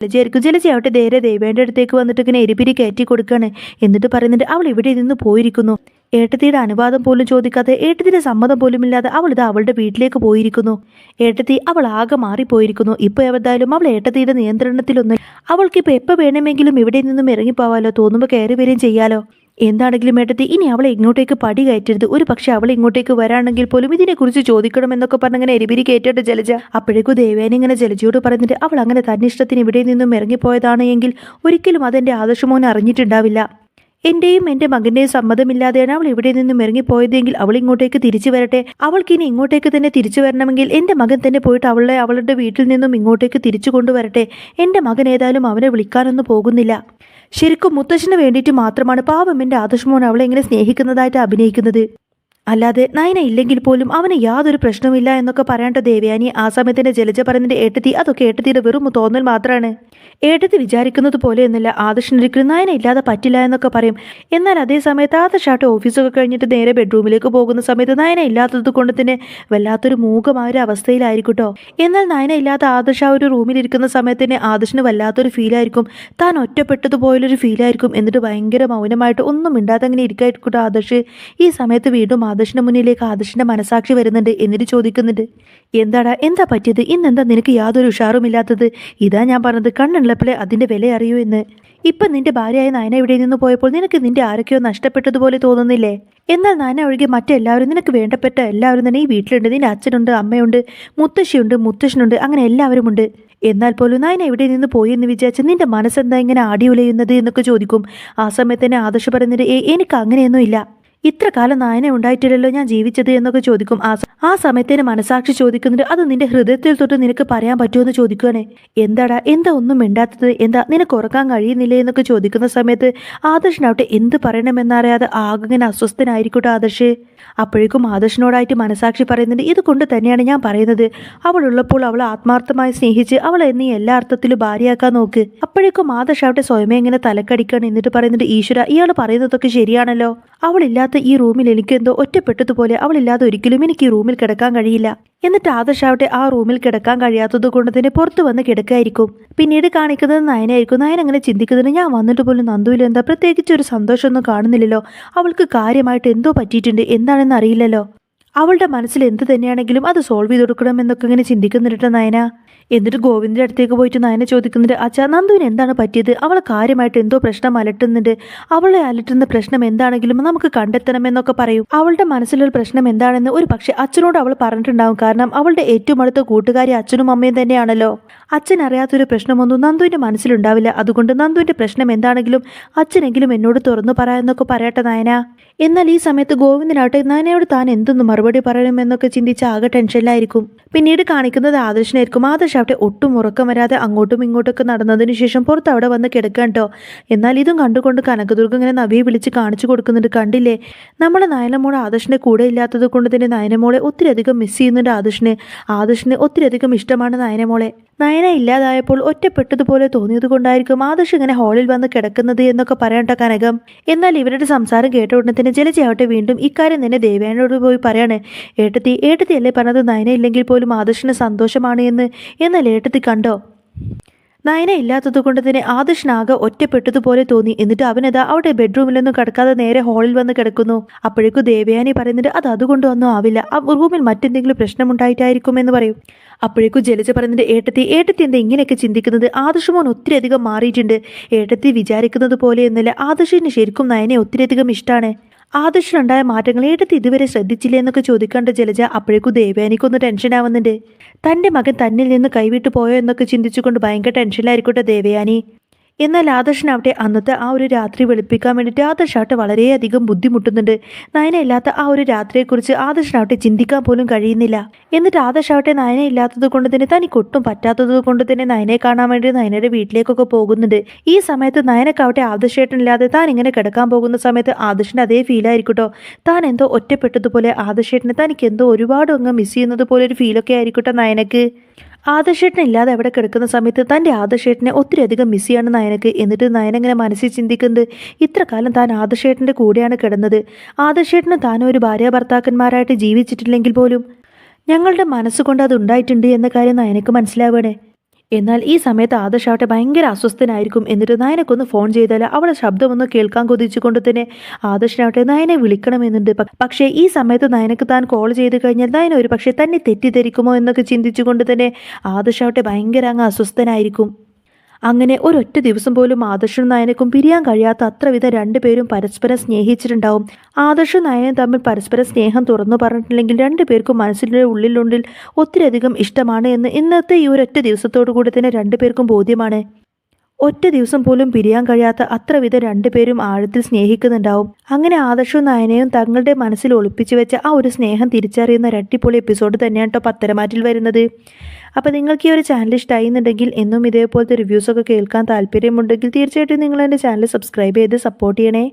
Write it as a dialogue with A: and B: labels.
A: ജലജയായിരിക്കും ജലജയാവട്ടെ നേരെ ദേവേന്റെ അടുത്തേക്ക് വന്നിട്ട് ഇങ്ങനെ എരിപിരി കയറ്റി കൊടുക്കുകയാണ് എന്നിട്ട് പറയുന്നുണ്ട് അവൾ ഇവിടെ നിന്ന് പോയിരിക്കുന്നു. ഏട്ടത്തിയുടെ അനുവാദം പോലും ചോദിക്കാതെ ഏട്ടത്തിന്റെ സമ്മതം പോലും ഇല്ലാതെ അവൾ ഇത് അവളുടെ വീട്ടിലേക്ക് പോയിരിക്കുന്നു. ഏട്ടത്തി അവൾ ആകെ മാറിപ്പോയിരിക്കുന്നു. ഇപ്പോൾ ഏതായാലും അവൾ ഏട്ടത്തിയുടെ നിയന്ത്രണത്തിലൊന്നും അവൾക്കിപ്പോൾ എപ്പോൾ വേണമെങ്കിലും ഇവിടെ നിന്നും ഇറങ്ങിപ്പോവാലോ? തോന്നുമ്പോൾ കയറി വരികയും ചെയ്യാലോ? എന്താണെങ്കിലും ഏട്ടത്തി ഇനി അവളെ ഇങ്ങോട്ടേക്ക് പടി കയറ്റരുത്. ഒരു പക്ഷെ അവൾ ഇങ്ങോട്ടേക്ക് വരാണെങ്കിൽ പോലും ഇതിനെക്കുറിച്ച് ചോദിക്കണമെന്നൊക്കെ പറഞ്ഞങ്ങനെ എരിപിരി കയറ്റട്ടെ ജലജ. അപ്പോഴേക്കും ദേവേന ഇങ്ങനെ ജലജയോട് പറഞ്ഞിട്ട് അവൾ അങ്ങനെ തന്നിഷ്ടത്തിന് ഇവിടെ നിന്നും ഇറങ്ങിപ്പോയതാണ് എങ്കിൽ ഒരിക്കലും അതെന്റെ ആദർശമോൻ അറിഞ്ഞിട്ടുണ്ടാവില്ല. എന്റെയും എന്റെ മകന്റെയും സമ്മതമില്ലാതെയാണ് അവൾ ഇവിടെ നിന്നും ഇറങ്ങിപ്പോയതെങ്കിൽ അവൾ ഇങ്ങോട്ടേക്ക് തിരിച്ചു വരട്ടെ. അവൾക്ക് ഇനി ഇങ്ങോട്ടേക്ക് തന്നെ തിരിച്ചു വരണമെങ്കിൽ എന്റെ മകൻ തന്നെ പോയിട്ട് അവളെ അവളുടെ വീട്ടിൽ നിന്നും ഇങ്ങോട്ടേക്ക് തിരിച്ചു കൊണ്ടുവരട്ടെ. എന്റെ മകൻ ഏതായാലും അവനെ വിളിക്കാനൊന്നും പോകുന്നില്ല. ശരിക്കും മുത്തശ്ശന് വേണ്ടിയിട്ട് മാത്രമാണ് പാവം എന്റെ ആദർശമോൻ അവളെ എങ്ങനെ സ്നേഹിക്കുന്നതായിട്ട് അഭിനയിക്കുന്നത്. അല്ലാതെ നയന ഇല്ലെങ്കിൽ പോലും അവന് യാതൊരു പ്രശ്നവുമില്ല എന്നൊക്കെ പറയേണ്ട ദേവയാനി ആ സമയത്തിന്റെ ജലജ പറയുന്നതിന്റെ ഏട്ടത്തി അതൊക്കെ ഏട്ടത്തിയുടെ വെറും തോന്നൽ മാത്രമാണ് ഏട്ടത്തി വിചാരിക്കുന്നത് പോലെ എന്നല്ല ആദർശനൊരിക്കലും നയന ഇല്ലാതെ പറ്റില്ല എന്നൊക്കെ പറയും. എന്നാൽ അതേ സമയത്ത് ആദർശാട്ട് ഓഫീസൊക്കെ കഴിഞ്ഞിട്ട് നേരെ ബെഡ്റൂമിലേക്ക് പോകുന്ന സമയത്ത് നയന ഇല്ലാത്തത് കൊണ്ട് തന്നെ വല്ലാത്തൊരു മൂകമായ ഒരു അവസ്ഥയിലായിരിക്കട്ടോ കേട്ടോ എന്നാൽ നയന ഇല്ലാത്ത ആദർശ ആ ഒരു റൂമിലിരിക്കുന്ന സമയത്ത് തന്നെ ആദർശന് വല്ലാത്തൊരു ഫീലായിരിക്കും. താൻ ഒറ്റപ്പെട്ടതുപോലൊരു ഫീലായിരിക്കും. എന്നിട്ട് ഭയങ്കര മൗനമായിട്ട് ഒന്നും മിണ്ടാതെ അങ്ങനെ ഇരിക്കായിരിക്കട്ടോ ആദർശ്. ഈ സമയത്ത് വീണ്ടും ആദർശിന്റെ മുന്നിലേക്ക് ആദർശിന്റെ മനസാക്ഷി വരുന്നുണ്ട് എന്നിട്ട് ചോദിക്കുന്നുണ്ട് എന്താടാ എന്താ പറ്റിയത്? ഇന്നെന്താ നിനക്ക് യാതൊരു ഉഷാറുമില്ലാത്തത്? ഇതാ ഞാൻ പറഞ്ഞത് കണ്ണുള്ളപ്പോഴേ അതിന്റെ വില അറിയൂ എന്ന്. ഇപ്പൊ നിന്റെ ഭാര്യയായ നയന ഇവിടെ നിന്ന് പോയപ്പോൾ നിനക്ക് നിന്റെ ആരൊക്കെയോ നഷ്ടപ്പെട്ടതുപോലെ തോന്നുന്നില്ലേ? എന്നാൽ നയന ഒഴികെ മറ്റെല്ലാവരും നിനക്ക് വേണ്ടപ്പെട്ട എല്ലാവരും തന്നെ ഈ വീട്ടിലുണ്ട്. നിന്റെ അച്ഛനുണ്ട് അമ്മയുണ്ട് മുത്തശ്ശിയുണ്ട് മുത്തശ്ശനുണ്ട് അങ്ങനെ എല്ലാവരുമുണ്ട്. എന്നാൽ പോലും നയന എവിടെ നിന്ന് പോയി എന്ന് വിചാരിച്ച് നിന്റെ മനസ്സെന്താ ഇങ്ങനെ ആടിയുലയുന്നത് എന്നൊക്കെ ചോദിക്കും. ആ സമയത്ത് തന്നെ ആദർശ് പറയുന്നത് "ഏയ്, എനിക്ക് അങ്ങനെയൊന്നും ഇല്ല ഇത്ര കാലം നായന ഉണ്ടായിട്ടില്ലല്ലോ ഞാൻ ജീവിച്ചത് എന്നൊക്കെ ചോദിക്കും. ആ ആ സമയത്തേന് മനസാക്ഷി ചോദിക്കുന്നുണ്ട് അത് നിന്റെ ഹൃദയത്തിൽ തൊട്ട് നിനക്ക് പറയാൻ പറ്റുമെന്ന് ചോദിക്കുകയാണേ എന്താടാ എന്താ ഒന്നും മിണ്ടാത്തത്? എന്താ നിനക്ക് ഉറക്കാൻ കഴിയുന്നില്ലേ? എന്നൊക്കെ ചോദിക്കുന്ന സമയത്ത് ആദർശനാവട്ടെ എന്ത് പറയണമെന്നറിയാതെ ആകെ ഇങ്ങനെ അസ്വസ്ഥനായിരിക്കട്ടെ ആദർശ്? അപ്പോഴേക്കും ആദർശനോടായിട്ട് മനസാക്ഷി പറയുന്നുണ്ട് ഇതുകൊണ്ട് തന്നെയാണ് ഞാൻ പറയുന്നത്. അവൾ ഉള്ളപ്പോൾ അവളെ ആത്മാർത്ഥമായി സ്നേഹിച്ച് അവൾ എന്നെ എല്ലാ അർത്ഥത്തിലും ഭാര്യയാക്കാൻ നോക്ക്. അപ്പോഴേക്കും ആദർശ് അവിടെ സ്വയമേ ഇങ്ങനെ തലക്കടിക്കാൻ എന്നിട്ട് പറയുന്നുണ്ട് ഈശ്വര ഇയാൾ പറയുന്നതൊക്കെ ശരിയാണല്ലോ. അവളില്ലാത്ത ഈ റൂമിൽ എനിക്ക് എന്തോ ഒറ്റപ്പെട്ടതുപോലെ അവളില്ലാതെ ഒരിക്കലും എനിക്ക് ഈ റൂമിൽ കിടക്കാൻ കഴിയില്ല. എന്നിട്ട് ആദർശ് ആവട്ടെ ആ റൂമിൽ കിടക്കാൻ കഴിയാത്തത് കൊണ്ട് തന്നെ പുറത്തു വന്ന് കിടക്കായിരിക്കും. പിന്നീട് കാണിക്കുന്നത് നയനായിരിക്കും. നയൻ അങ്ങനെ ചിന്തിക്കുന്നതിന് ഞാൻ വന്നിട്ട് പോലും നന്ദുവിൽ എന്താ പ്രത്യേകിച്ച് ഒരു സന്തോഷമൊന്നും കാണുന്നില്ലല്ലോ. അവൾക്ക് കാര്യമായിട്ട് എന്തോ പറ്റിയിട്ടുണ്ട് എന്താണെന്ന് അറിയില്ലല്ലോ. അവളുടെ മനസ്സിൽ എന്ത് തന്നെയാണെങ്കിലും അത് സോൾവ് ചെയ്ത് കൊടുക്കണം എന്നൊക്കെ ഇങ്ങനെ ചിന്തിക്കുന്നുണ്ട് നയന. എന്നിട്ട് ഗോവിന്ദന്റെ അടുത്തേക്ക് പോയിട്ട് നയന ചോദിക്കുന്നുണ്ട് അച്ഛാ നന്ദുവിന് എന്താണ് പറ്റിയത്? അവൾ കാര്യമായിട്ട് എന്തോ പ്രശ്നം അലട്ടുന്നുണ്ട്. അവളെ അലട്ടുന്ന പ്രശ്നം എന്താണെങ്കിലും നമുക്ക് കണ്ടെത്തണമെന്നൊക്കെ പറയും. അവളുടെ മനസ്സിലൊരു പ്രശ്നം എന്താണെന്ന് ഒരു പക്ഷെ അച്ഛനോട് അവൾ പറഞ്ഞിട്ടുണ്ടാവും. കാരണം അവളുടെ ഏറ്റവും അടുത്ത കൂട്ടുകാരി അച്ഛനും അമ്മയും തന്നെയാണല്ലോ. അച്ഛൻ അറിയാത്തൊരു പ്രശ്നമൊന്നും നന്ദുവിന്റെ മനസ്സിലുണ്ടാവില്ല. അതുകൊണ്ട് നന്ദുവിന്റെ പ്രശ്നം എന്താണെങ്കിലും അച്ഛനെങ്കിലും എന്നോട് തുറന്നു പറയാമെന്നൊക്കെ പറയട്ടെ നയന. എന്നാൽ ഈ സമയത്ത് ഗോവിന്ദനാട്ടെ നയനയോട് താൻ എന്തൊന്ന് മറുപടി പറയണമെന്നൊക്കെ ചിന്തിച്ച് ആകെ ടെൻഷനിലായിരിക്കും. പിന്നീട് കാണിക്കുന്നത് ആദർശനായിരിക്കും. ആദർശ് അവിടെ ഒട്ടും ഉറക്കം വരാതെ അങ്ങോട്ടും ഇങ്ങോട്ടൊക്കെ നടന്നതിന് ശേഷം പുറത്ത് അവിടെ വന്ന് കിടക്കാൻ കേട്ടോ. എന്നാൽ ഇതും കണ്ടുകൊണ്ട് കനകദുർഗ ഇങ്ങനെ നവിയെ വിളിച്ച് കാണിച്ചു കൊടുക്കുന്നുണ്ട്. കണ്ടില്ലേ? നമ്മളെ നയനമോൾ ആദർശനെ കൂടെ ഇല്ലാത്തത് കൊണ്ട് തന്നെ നയനമോളെ ഒത്തിരി അധികം മിസ് ചെയ്യുന്നുണ്ട് ആദർശന്. ആദർശിന് ഒത്തിരി അധികം ഇഷ്ടമാണ് നയനമോളെ. നയന ഇല്ലാതായപ്പോൾ ഒറ്റപ്പെട്ടതുപോലെ തോന്നിയത് കൊണ്ടായിരിക്കും ആദർശ് ഇങ്ങനെ ഹാളിൽ വന്ന് കിടക്കുന്നത് എന്നൊക്കെ പറയണ്ട കനകം. എന്നാൽ ഇവരുടെ സംസാരം കേട്ട ഉടനെ തന്നെ ജലജയാവട്ടെ വീണ്ടും ഇക്കാര്യം തന്നെ ദേവയാനോട് പോയി പറയാണ്. ഏട്ടത്തി ഏട്ടത്തി അല്ലേ പറഞ്ഞത്? നയന ഇല്ലെങ്കിൽ പോലും ആദർശിന് സന്തോഷമാണ് എന്ന്. എന്നാൽ ഏട്ടത്തി കണ്ടോ? നയന ഇല്ലാത്തത് കൊണ്ട് തന്നെ ആദർശനാകെ ഒറ്റപ്പെട്ടതുപോലെ തോന്നി. എന്നിട്ട് അവനതാ അവിടെ ബെഡ്റൂമിലൊന്നും കിടക്കാതെ നേരെ ഹാളിൽ വന്ന് കിടക്കുന്നു. അപ്പോഴേക്കും ദേവയാനി പറയുന്നുണ്ട് അത് അതുകൊണ്ടൊന്നും ആവില്ല. ആ റൂമിൽ മറ്റെന്തെങ്കിലും പ്രശ്നമുണ്ടായിട്ടായിരിക്കും എന്ന് പറയും. അപ്പോഴേക്കും ജലജ പറയുന്നുണ്ട് ഏട്ടത്തി ഏട്ടത്തി എന്താ ഇങ്ങനെയൊക്കെ ചിന്തിക്കുന്നത്? ആദർശമോൻ ഒത്തിരി അധികം മാറിയിട്ടുണ്ട്. ഏട്ടത്തി വിചാരിക്കുന്നത് പോലെ എന്നല്ല ആദർശിന് ശരിക്കും നയനെ ഒത്തിരി അധികം ഇഷ്ടമാണ് ആദർശിനുണ്ടായ മാറ്റങ്ങൾ ഏട്ടത്തി ഇതുവരെ ശ്രദ്ധിച്ചില്ലേ എന്നൊക്കെ ചോദിക്കേണ്ട ജലജ അപ്പോഴേക്കും ദേവയാനിക്കൊന്ന് ടെൻഷൻ ആവുന്നുണ്ട്. തന്റെ മകൻ തന്നിൽ നിന്ന് കൈവിട്ടു പോയോ എന്നൊക്കെ ചിന്തിച്ചുകൊണ്ട് ഭയങ്കര ടെൻഷനിലായിരിക്കട്ടെ ദേവയാനി. എന്നാൽ ആദർശനാവട്ടെ അന്നത്തെ ആ ഒരു രാത്രി വെളുപ്പിക്കാൻ വേണ്ടിയിട്ട് ആദർശാവട്ടെ വളരെയധികം ബുദ്ധിമുട്ടുന്നുണ്ട്. നയന ഇല്ലാത്ത ആ ഒരു രാത്രിയെക്കുറിച്ച് ആദർശനാവട്ടെ ചിന്തിക്കാൻ പോലും കഴിയുന്നില്ല. എന്നിട്ട് ആദർശാവട്ടെ നയന ഇല്ലാത്തത് കൊണ്ട് തന്നെ തനിക്ക് ഒട്ടും പറ്റാത്തത് കൊണ്ട് തന്നെ നയനെ കാണാൻ വേണ്ടി നയനയുടെ വീട്ടിലേക്കൊക്കെ പോകുന്നുണ്ട്. ഈ സമയത്ത് നയനക്കാവട്ടെ ആദർശേട്ടനില്ലാതെ താൻ ഇങ്ങനെ കിടക്കാൻ പോകുന്ന സമയത്ത് ആദർശന്റെ അതേ ഫീലായിരിക്കട്ടോ താൻ എന്തോ ഒറ്റപ്പെട്ടതുപോലെ ആദർശേട്ടനെ തനിക്ക് എന്തോ ഒരുപാട് അങ്ങ് മിസ് ചെയ്യുന്നത് പോലെ ഒരു ഫീലൊക്കെ ആയിരിക്കട്ടെ നയനക്ക്? ആദർശേട്ടൻ ഇല്ലാതെ അവിടെ കിടക്കുന്ന സമയത്ത് തന്റെ ആദർശേട്ടനെ ഒത്തിരി അധികം മിസ് ചെയ്യാണ് നയനക്ക്. എന്നിട്ട് നയനങ്ങനെ മനസ്സിൽ ചിന്തിക്കുന്നത് ഇത്ര കാലം താൻ ആദർശേട്ടന്റെ കൂടെയാണ് കിടന്നത്. ആദർശേട്ടന് താൻ ഒരു ഭാര്യ ഭർത്താക്കന്മാരായിട്ട് ജീവിച്ചിട്ടില്ലെങ്കിൽ പോലും ഞങ്ങളുടെ മനസ്സുകൊണ്ട് അത് ഉണ്ടായിട്ടുണ്ട് എന്ന കാര്യം നയനക്ക് മനസ്സിലാവണേ എന്നാൽ ഈ സമയത്ത് ആദർശാവട്ടെ ഭയങ്കര അസ്വസ്ഥനായിരിക്കും എന്നിട്ട് നയനക്കൊന്ന് ഫോൺ ചെയ്താൽ അവളെ ശബ്ദമൊന്ന് കേൾക്കാൻ കൊതിച്ചുകൊണ്ട് തന്നെ ആദർശനാവട്ടെ നയനെ വിളിക്കണമെന്നുണ്ട്. പക്ഷേ ഈ സമയത്ത് നയനക്ക് താൻ കോൾ ചെയ്ത് കഴിഞ്ഞാൽ നയന ഒരു പക്ഷേ തന്നെ തെറ്റിദ്ധരിക്കുമോ എന്നൊക്കെ ചിന്തിച്ചുകൊണ്ട് തന്നെ ആദർശാവട്ടെ ഭയങ്കര അങ്ങ് അസ്വസ്ഥനായിരിക്കും. അങ്ങനെ ഒരൊറ്റ ദിവസം പോലും ആദർശനും നയനക്കും പിരിയാൻ കഴിയാത്ത അത്രവിധം രണ്ടുപേരും പരസ്പരം സ്നേഹിച്ചിട്ടുണ്ടാവും. ആദർശ നയനും തമ്മിൽ പരസ്പരം സ്നേഹം തുറന്നു പറഞ്ഞിട്ടില്ലെങ്കിൽ രണ്ടുപേർക്കും മനസ്സിന്റെ ഉള്ളിലുള്ളിൽ ഒത്തിരിയധികം ഇഷ്ടമാണ് എന്ന് ഇന്നത്തെ ഈ ഒരൊറ്റ ദിവസത്തോടു കൂടി തന്നെ രണ്ടുപേർക്കും ബോധ്യമാണ്. ഒറ്റ ദിവസം പോലും പിരിയാൻ കഴിയാത്ത അത്രവിധം രണ്ടുപേരും ആഴത്തിൽ സ്നേഹിക്കുന്നുണ്ടാവും. അങ്ങനെ ആദർശവും നയനയും തങ്ങളുടെ മനസ്സിൽ ഒളിപ്പിച്ചു വെച്ച ആ ഒരു സ്നേഹം തിരിച്ചറിയുന്ന രട്ടിപ്പൊളി എപ്പിസോഡ് തന്നെയാണ് കേട്ടോ പത്തരമാറ്റിൽ വരുന്നത്. അപ്പോൾ നിങ്ങൾക്ക് ഈ ഒരു ചാനൽ ഇഷ്ടമായി എന്നുണ്ടെങ്കിൽ എന്നും ഇതേപോലത്തെ റിവ്യൂസൊക്കെ കേൾക്കാൻ താല്പര്യമുണ്ടെങ്കിൽ തീർച്ചയായിട്ടും നിങ്ങൾ എന്റെ ചാനൽ സബ്സ്ക്രൈബ് ചെയ്ത് സപ്പോർട്ട് ചെയ്യണേ.